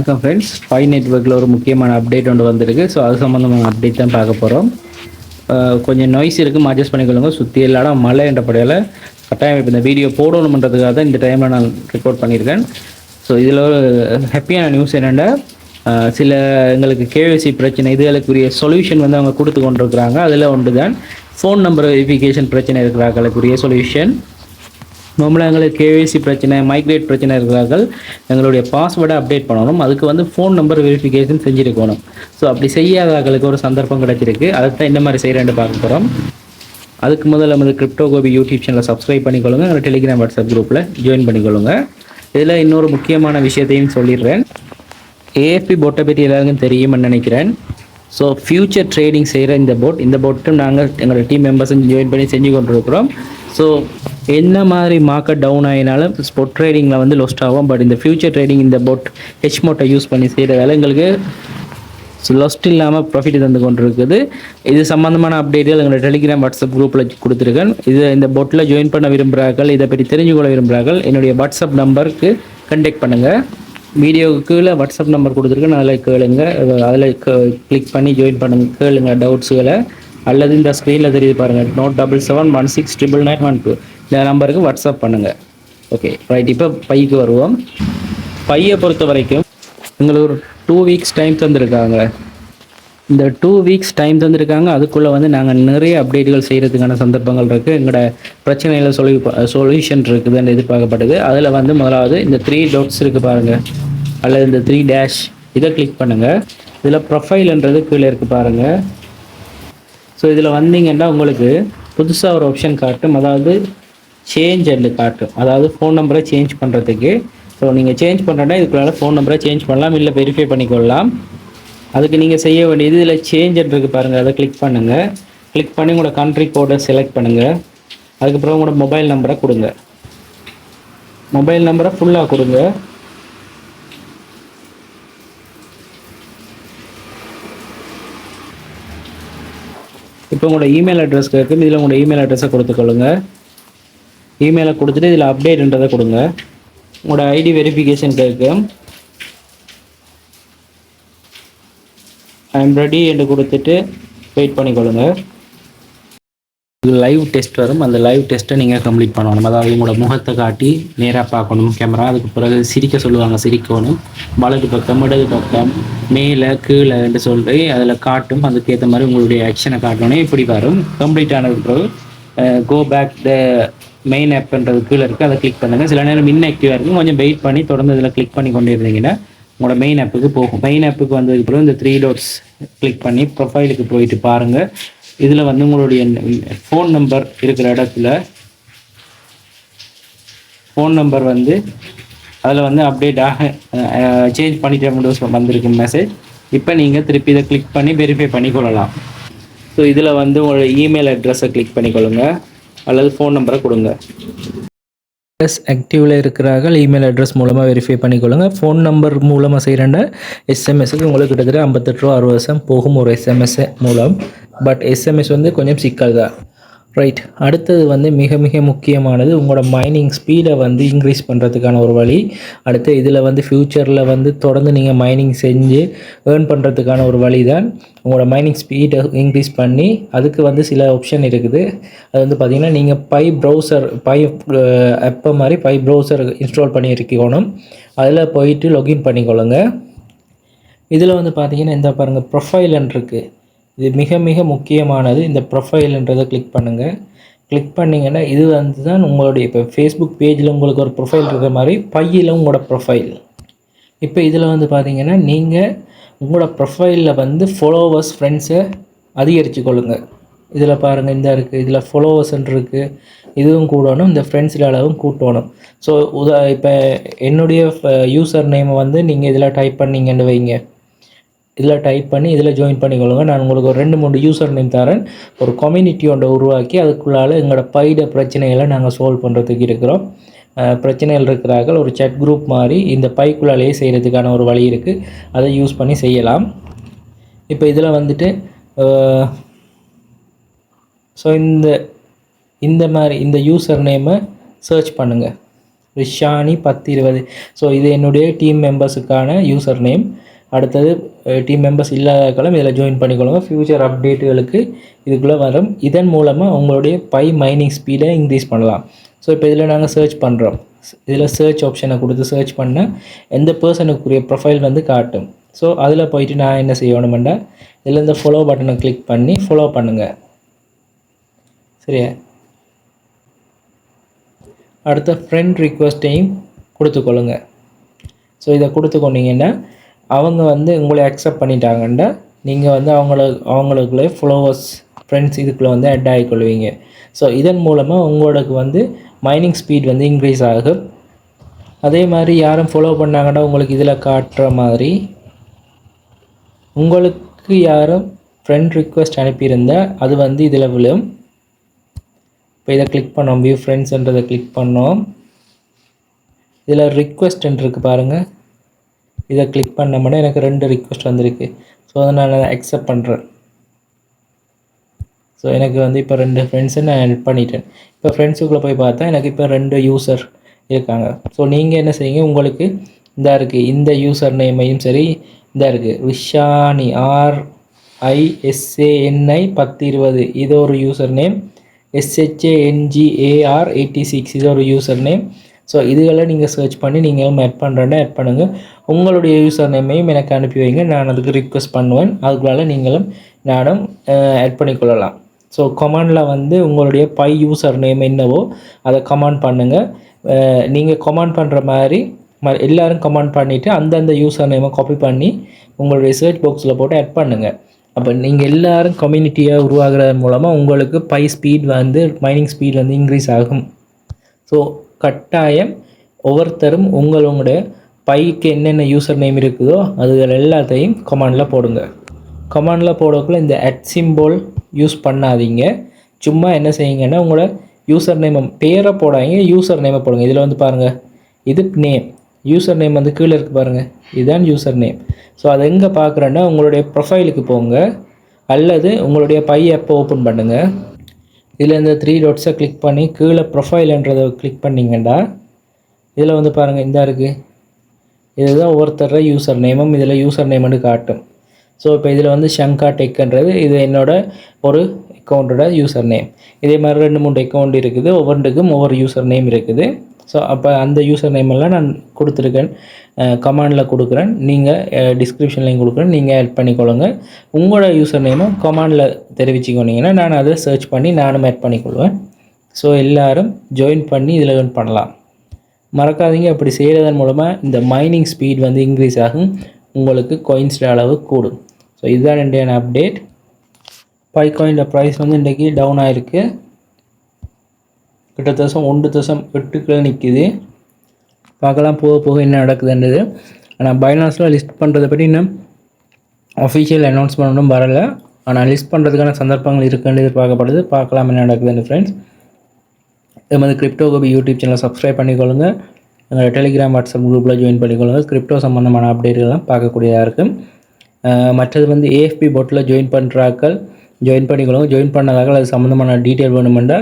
வணக்கம் friends five நெட்ஒர்க்கில் ஒரு முக்கியமான அப்டேட் ஒன்று வந்திருக்கு. ஸோ அது சம்மந்தமான அப்டேட் தான் பார்க்க போகிறோம் கொஞ்சம் நாய்ஸ் இருக்குது அட்ஜஸ்ட் பண்ணிக்கொள்ளுங்க. சுற்றி எல்லா மழை என்ற படையால் கட்டாயம் இப்போ இந்த வீடியோ போடணுன்றதுக்காக தான் இந்த டைமில் நான் ரெக்கார்ட் பண்ணியிருக்கேன். ஸோ இதில் ஒரு ஹாப்பியான நியூஸ் என்னென்னா சில எங்களுக்கு கேவிசி பிரச்சனை இதுகளுக்குரிய சொல்யூஷன் வந்து அவங்க கொடுத்து கொண்டிருக்கிறாங்க. அதில் ஒன்று தான் ஃபோன் நம்பர் வெரிஃபிகேஷன் பிரச்சனை இருக்கிறாங்களுக்குரிய சொல்யூஷன் நார்மலாக எங்களுக்கு கேவிசி பிரச்சனை மைக்ரேட் பிரச்சனை இருக்கிறார்கள். எங்களுடைய பாஸ்வேர்டை அப்டேட் பண்ணணும். அதுக்கு வந்து ஃபோன் நம்பர் வெரிஃபிகேஷன் செஞ்சுருக்கணும். ஸோ அப்படி செய்யாதவர்களுக்கு ஒரு சந்தர்ப்பம் கிடைச்சிருக்கு. அதை தான் இந்த மாதிரி செய்கிறேன்னு பார்க்க போகிறோம் அதுக்கு முதல்ல நமது கிரிப்டோ கோபி யூடியூப் சேனலை சப்ஸ்கிரைப் பண்ணிக்கொள்ளுங்க. எங்களை டெலிகிராம் வாட்ஸ்அப் குரூப்பில் ஜாயின் பண்ணிக்கொள்ளுங்க. இதில் இன்னொரு முக்கியமான விஷயத்தையும் சொல்லிடுறேன். ஏஎஃபி போட்டை பற்றி எல்லாருக்கும் தெரியும்னு நினைக்கிறேன். ஸோ ஃப்யூச்சர் ட்ரேடிங் செய்கிற இந்த போட் இந்த போட்டும் நாங்கள் எங்களோட டீம் மெம்பர்ஸும் ஜாயின் பண்ணி செஞ்சு கொண்டிருக்கிறோம். ஸோ என்ன மாதிரி மார்க்கெட் டவுன் ஆகினாலும் ஸ்பொட் ட்ரேடிங்கில் வந்து லொஸ்ட் ஆகும். பட் இந்த ஃப்யூச்சர் ட்ரேடிங் இந்த போட் ஹெச் மோட்டை யூஸ் பண்ணி செய்கிற எங்களுக்கு லொஸ்ட் இல்லாமல் ப்ராஃபிட் தந்து கொண்டு இருக்குது இது சம்மந்தமான அப்டேட்டுகள் எங்களோட டெலிகிராம் வாட்ஸ்அப் குரூப்பில் கொடுத்துருக்கேன். இது இந்த போட்டில் ஜாயின் பண்ண விரும்புகிறார்கள் இதை பற்றி தெரிஞ்சு கொள்ள விரும்புகிறார்கள் என்னுடைய வாட்ஸ்அப் நம்பருக்கு கண்டெக்ட் பண்ணுங்கள் வீடியோவுக்கு கீழே வாட்ஸ்அப் நம்பர் கொடுத்துருக்கேன். அதில் கேளுங்க. அதில் கிளிக் பண்ணி ஜாயின் பண்ணுங்க. கேளுங்க டவுட்ஸுகளை அல்லது இந்த ஸ்க்ரீனில் தெரியுது பாருங்கள் note double seven one six triple nine one two இந்த நம்பருக்கு வாட்ஸ்அப் பண்ணுங்கள் ஓகே ரைட் இப்போ பைக்கு வருவோம். பையை பொறுத்த வரைக்கும் எங்களுக்கு ஒரு டூ வீக்ஸ் டைம் தந்திருக்காங்க. இந்த டூ வீக்ஸ் டைம் தந்திருக்காங்க. அதுக்குள்ளே வந்து நாங்கள் நிறைய அப்டேட்டுகள் செய்கிறதுக்கான சந்தர்ப்பங்கள் இருக்குது எங்களோட பிரச்சனைகளை சொல்லி சொல்யூஷன் இருக்குதுன்னு எதிர்பார்க்கப்படுது. அதில் வந்து முதலாவது இந்த த்ரீ டோட்ஸ் இருக்குது பாருங்கள் அல்லது இந்த த்ரீ டேஷ் இதை கிளிக் பண்ணுங்கள் இதில் ப்ரொஃபைல்ன்றது கீழே இருக்குது பாருங்கள் ஸோ இதில் வந்தீங்கன்னா உங்களுக்கு புதுசாக ஒரு ஆப்ஷன் காட்டும். அதாவது சேஞ்ச் அண்டு காட்டும். அதாவது ஃபோன் நம்பரை சேஞ்ச் பண்ணுறதுக்கு ஸோ நீங்கள் சேஞ்ச் பண்ணுறேன்னா இதுக்குள்ளால ஃபோன் நம்பரை சேஞ்ச் பண்ணலாம் இல்லை வெரிஃபை பண்ணிக்கொள்ளலாம். அதுக்கு நீங்கள் செய்ய வேண்டியது இதில் சேஞ்ச் இருக்குது பாருங்கள் அதை கிளிக் பண்ணுங்கள் கிளிக் பண்ணி உங்களோட கண்ட்ரி கோடை செலக்ட் பண்ணுங்கள் அதுக்கப்புறம் உங்களோட மொபைல் நம்பரை கொடுங்க. மொபைல் நம்பரை ஃபுல்லாக கொடுங்க. இப்போ உங்களோட இமெயில் அட்ரஸ் கேட்கும் இதில் உங்களோட இமெயில் அட்ரஸை கொடுத்துக்கொள்ளுங்க. இமெயிலை கொடுத்துட்டு இதில் அப்டேட்ன்றதை கொடுங்க. உங்களோட ஐடி வெரிஃபிகேஷன் கேட்கும் ஐம் ரெடி என்று கொடுத்துட்டு வெயிட் பண்ணிக்கொள்ளுங்கள் லைவ் டெஸ்ட் வரும். அந்த லைவ் டெஸ்ட்டை நீங்கள் கம்ப்ளீட் பண்ணணும். அதாவது உங்களோட முகத்தை காட்டி நேராக பார்க்கணும். கேமரா அதுக்கு பிறகு சிரிக்க சொல்லுவாங்க சிரிக்கணும். வலது பக்கம் இடது பக்கம் மேலே கீழே என்று சொல்லி அதில் காட்டும். அதுக்கேற்ற மாதிரி உங்களுடைய ஆக்ஷனை காட்டணும் இப்படி வரும். கம்ப்ளீட் ஆனதுக்கு பிறகு கோ பேக் த மெயின் ஆப்ன்றது கீழே இருக்குது அதை கிளிக் பண்ணுங்கள் சில நேரம் இன்ஆக்டிவாக இருக்கும் கொஞ்சம் வெயிட் பண்ணி தொடர்ந்து இதில் கிளிக் பண்ணி கொண்டு இருந்தீங்கன்னா உங்களோட மெயின் ஆப்புக்கு போகும். மெயின் ஆப்புக்கு வந்ததுக்கு பிறகு இந்த த்ரீ டோட்ஸ் கிளிக் பண்ணி ப்ரொஃபைலுக்கு போயிட்டு பாருங்கள் இதில் வந்து உங்களுடைய ஃபோன் நம்பர் இருக்கிற இடத்துல ஃபோன் நம்பர் வந்து அதில் வந்து அப்டேட் ஆக சேஞ்ச் பண்ணிட்டோம் வந்திருக்கு மெசேஜ் இப்போ நீங்கள் திருப்பி இதை கிளிக் பண்ணி வெரிஃபை பண்ணிக்கொள்ளலாம். ஸோ இதில் வந்து உங்களோட இமெயில் அட்ரஸை கிளிக் பண்ணிக்கொள்ளுங்க. அல்லது ஃபோன் நம்பரை கொடுங்க. அட்ரஸ் ஆக்டிவில் இருக்கிறார்கள் இமெயில் அட்ரஸ் மூலமாக வெரிஃபை பண்ணிக்கொள்ளுங்க. ஃபோன் நம்பர் மூலமாக செய்கிறேன்னா எஸ்எம்எஸ்க்கு உங்களுக்கு கிட்டத்தட்ட ஐம்பத்தெட்டு ரூபா அறுபது வருஷம் போகும் ஒரு எஸ்எம்எஸ் மூலம். பட் எஸ்எம்எஸ் வந்து கொஞ்சம் சிக்கல் தான் ரைட் அடுத்தது வந்து மிக மிக முக்கியமானது உங்களோட மைனிங் ஸ்பீடை வந்து இன்க்ரீஸ் பண்ணுறதுக்கான ஒரு வழி. அடுத்து இதில் வந்து ஃப்யூச்சரில் வந்து தொடர்ந்து நீங்கள் மைனிங் செஞ்சு ஏர்ன் பண்ணுறதுக்கான ஒரு வழி தான் உங்களோட மைனிங் ஸ்பீடை இன்க்ரீஸ் பண்ணி அதுக்கு வந்து சில ஆப்ஷன் இருக்குது. அது வந்து பார்த்திங்கன்னா நீங்கள் பை ப்ரௌசர் பை அப்போ மாதிரி பை ப்ரௌசர் இன்ஸ்டால் பண்ணி இருக்கணும் அதில் போயிட்டு லொகின் பண்ணிக்கொள்ளுங்க. இதில் வந்து பார்த்தீங்கன்னா இந்த பாருங்கள் ப்ரொஃபைல்ன்னு இருக்குது இது மிக மிக முக்கியமானது. இந்த ப்ரொஃபைல்ன்றதை கிளிக் பண்ணுங்கள் கிளிக் பண்ணிங்கன்னா இது வந்து தான் உங்களுடைய இப்போ ஃபேஸ்புக் பேஜில் உங்களுக்கு ஒரு ப்ரொஃபைல் இருக்கிற மாதிரி பையில் உங்களோட ப்ரொஃபைல் இப்போ இதில் வந்து பார்த்தீங்கன்னா நீங்கள் உங்களோட ப்ரொஃபைலில் வந்து ஃபாலோவர்ஸ் ஃப்ரெண்ட்ஸை அதிகரித்து கொள்ளுங்கள் இதில் பாருங்கள் இந்த இருக்குது இதில் ஃபாலோவர்ஸ்ன்னு இருக்குது இதுவும் கூடணும் இந்த ஃப்ரெண்ட்ஸில் அளவும் கூட்டணும். ஸோ உதா இப்போ என்னுடைய யூசர் நேமை வந்து நீங்கள் இதில் டைப் பண்ணிங்கன்னு வைங்க. இதில் டைப் பண்ணி இதில் ஜாயின் பண்ணிக்கொள்ளுங்க. நான் உங்களுக்கு ஒரு ரெண்டு மூணு யூசர் நேம் தரேன். ஒரு கம்யூனிட்டி ஒன்றை உருவாக்கி அதுக்குள்ளால் எங்களோட பைட பிரச்சனைகளை நாங்கள் சால்வ் பண்ணுறதுக்கு இருக்கிறோம். பிரச்சனைகள் இருக்கிறார்கள். ஒரு செட் குரூப் மாதிரி இந்த பைக்குள்ளாலேயே செய்கிறதுக்கான ஒரு வழி இருக்குது அதை யூஸ் பண்ணி செய்யலாம். இப்போ இதில் வந்துட்டு ஸோ இந்த இந்த மாதிரி இந்த யூசர் நேமை சர்ச் பண்ணுங்கள் ரிஷானி பத்து இருபது. ஸோ இது என்னுடைய டீம் மெம்பர்ஸுக்கான யூசர் நேம் அடுத்தது டீம் மெம்பர்ஸ் இல்லாதக்காலம் இதில் ஜாயின் பண்ணிக்கொள்ளுங்க. ஃப்யூச்சர் அப்டேட்டுகளுக்கு இதுக்குள்ளே வரும். இதன் மூலமாக உங்களுடைய பை மைனிங் ஸ்பீடை இன்க்ரீஸ் பண்ணலாம். ஸோ இப்போ இதில் நாங்கள் சர்ச் பண்ணுறோம் இதில் சர்ச் ஆப்ஷனை கொடுத்து சர்ச் பண்ணால் எந்த பர்சனுக்குரிய ப்ரொஃபைல் வந்து காட்டும். ஸோ அதில் போயிட்டு நான் என்ன செய்யணுமெண்டா இதில் இந்த ஃபாலோ பட்டனை கிளிக் பண்ணி ஃபாலோ பண்ணுங்கள் சரியா? அடுத்த ஃப்ரெண்ட் ரிக்வஸ்ட்டையும் கொடுத்துக்கொள்ளுங்க. ஸோ இதை கொடுத்துக்கொண்டீங்கன்னா அவங்க வந்து உங்களை அக்செப்ட் பண்ணிட்டாங்கன்னா நீங்கள் வந்து அவங்கள அவங்களுக்குள்ளே ஃப்ளோவர்ஸ் ஃப்ரெண்ட்ஸ் இதுக்குள்ளே வந்து அட் ஆகிக்கொள்வீங்க. ஸோ இதன் மூலமாக உங்களுக்கு வந்து மைனிங் ஸ்பீட் வந்து இன்க்ரீஸ் ஆகும். அதே மாதிரி யாரும் ஃபாலோ பண்ணாங்கன்னா உங்களுக்கு இதில் காட்டுற மாதிரி உங்களுக்கு யாரும் ஃப்ரெண்ட் ரிக்வெஸ்ட் அனுப்பியிருந்தால் அது வந்து இதில் விழும். இப்போ இதை கிளிக் பண்ணோம் வியூ ஃப்ரெண்ட்ஸ்ன்றதை கிளிக் பண்ணோம். இதில் ரிக்வெஸ்ட் இருக்குது பாருங்கள் இதை கிளிக் பண்ணமுன்னா எனக்கு ரெண்டு ரிக்வெஸ்ட் வந்திருக்கு. ஸோ அதை நான் அக்செப்ட் பண்ணுறேன் ஸோ எனக்கு வந்து இப்போ ரெண்டு ஃப்ரெண்ட்ஸை நான் ஹெல்ப் பண்ணிட்டேன். இப்போ ஃப்ரெண்ட்ஸுக்குள்ளே போய் பார்த்தா எனக்கு இப்போ ரெண்டு யூசர் இருக்காங்க. ஸோ நீங்கள் என்ன செய்யுங்க உங்களுக்கு இதாக இருக்குது இந்த யூசர் நேமையும் சரி இதாக இருக்குது விஷானி ஆர் ஐஎஸ்ஏஎன்ஐ பத்து இருபது இது ஒரு user name SHANGAR eighty six இது ஒரு யூசர் நேம் ஸோ இதுகளை நீங்கள் சர்ச் பண்ணி நீங்கள் ஆட் பண்ணுறேன்னா ஆட் பண்ணுங்கள் உங்களுடைய யூசர் நேமையும் எனக்கு அனுப்பி வைங்க. நான் அதுக்கு ரிக்வெஸ்ட் பண்ணுவேன். அதுக்குள்ளால நீங்களும் நானும் ஆட் பண்ணிக்கொள்ளலாம். ஸோ கமாண்டில் வந்து உங்களுடைய பை யூசர் நேம் என்னவோ அதை கமாண்ட் பண்ணுங்கள் நீங்கள் கமாண்ட் பண்ணுற மாதிரி ம எல்லோரும் கமாண்ட் பண்ணிவிட்டு அந்தந்த யூசர் நேமை காப்பி பண்ணி உங்களுடைய சர்ச் பாக்ஸில் போட்டு ஆட் பண்ணுங்கள் அப்போ நீங்கள் எல்லோரும் கம்யூனிட்டியாக உருவாகிறது மூலமாக உங்களுக்கு பை ஸ்பீட் வந்து மைனிங் ஸ்பீட் வந்து இன்க்ரீஸ் ஆகும். ஸோ கட்டாயம் ஒவ்வொருத்தரும் உங்களுடைய பைக்கு என்னென்ன யூசர் நேம் இருக்குதோ அதுகள் எல்லாத்தையும் கமாண்டில் போடுங்க. கமாண்டில் போடக்குள்ள இந்த அட் சிம்போல் யூஸ் பண்ணாதீங்க. சும்மா என்ன செய்யுங்கன்னா உங்களோட யூசர் நேம் பேரை போடாதீங்க யூசர் நேமை போடுங்க. இதில் வந்து பாருங்கள் இது நேம் யூசர் நேம் வந்து கீழே இருக்குது பாருங்கள் இதுதான் யூசர் நேம் ஸோ அதை எங்கே பார்க்குறேன்னா உங்களுடைய ப்ரொஃபைலுக்கு போங்க அல்லது உங்களுடைய பையை எப்போ ஓப்பன் பண்ணுங்கள் இதில் இந்த த்ரீ டாட்ஸை கிளிக் பண்ணி கீழே ப்ரொஃபைல்ன்றதை கிளிக் பண்ணிங்கண்டா. இதில் வந்து பாருங்கள் இந்த இருக்குது இதுதான் ஒவ்வொருத்தர யூசர் நேமும் இதில் யூசர் நேம்னு காட்டும். ஸோ இப்போ இதில் வந்து ஷங்கா டெக்ன்றது இது என்னோட ஒரு அக்கௌண்ட்டோட யூசர் நேம் இதே மாதிரி ரெண்டு மூணு அக்கௌண்ட் இருக்குது. ஒவ்வொன்றுக்கும் ஒவ்வொரு யூசர் நேம் இருக்குது. ஸோ அப்போ அந்த யூசர் நேம் எல்லாம் நான் கொடுத்துருக்கேன். கமாண்டில் கொடுக்குறேன். நீங்கள் டிஸ்கிரிப்ஷன்லையும் கொடுக்குறேன். நீங்கள் ஆட் பண்ணிக்கொள்ளுங்க. உங்களோட யூசர் நேமும் கமாண்டில் தெரிவிச்சுக்கொண்டீங்கன்னா நான் அதை சர்ச் பண்ணி நானும் ஆட் பண்ணிக்கொள்வேன். ஸோ எல்லோரும் ஜாயின் பண்ணி இதில் ஏர்ன் பண்ணலாம். மறக்காதீங்க. அப்படி செய்கிறதன் மூலமாக இந்த மைனிங் ஸ்பீட் வந்து இன்க்ரீஸ் ஆகும். உங்களுக்கு கோயின்ஸ்ட அளவு கூடும். ஸோ இதுதான் இன்றையான அப்டேட் பை காயின் ப்ரைஸ் வந்து இன்றைக்கி டவுன் ஆகிருக்கு கிட்டத்தட்ட ஒன்று தசம் எட்டுக்குள்ளே நிற்கிது பார்க்கலாம் போக போக என்ன நடக்குதுன்றது. ஆனால் பைனான்ஸில் லிஸ்ட் பண்ணுறதை பற்றி இன்னும் அஃபிஷியல் அனௌன்ஸ்மெண்ட் ஒன்றும் வரலை. ஆனால் லிஸ்ட் பண்ணுறதுக்கான சந்தர்ப்பங்கள் இருக்குன்னு எதிர்பார்க்கப்படுது. பார்க்கலாம் என்ன நடக்குதுன்னு ஃப்ரெண்ட்ஸ் எமது மாதிரி கிரிப்டோ கோபி யூடியூப் சேனலை சப்ஸ்கிரைப் பண்ணிக்கொள்ளுங்கள் எங்களோட டெலிகிராம் வாட்ஸ்அப் குரூப்பில் ஜாயின் பண்ணிக்கொள்ளுங்கள் கிரிப்டோ சம்மந்தமான அப்டேட்டுகள்லாம் பார்க்கக்கூடியதாக இருக்கும். மற்றது வந்து ஏஎஃபி போட்டில் ஜாயின் பண்ணுறாக்கள் ஜாயின் பண்ணிக்கொள்ளுங்க. ஜாயின் பண்ணதாக்கள் அது சம்மந்தமான டீட்டெயில் வேணுமெண்டா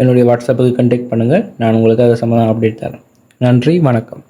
என்னுடைய வாட்ஸ்அப்புக்கு கண்டெக்ட் பண்ணுங்கள் நான் உங்களுக்கு அதை சம்மந்தம் அப்டேட் தரேன். நன்றி வணக்கம்.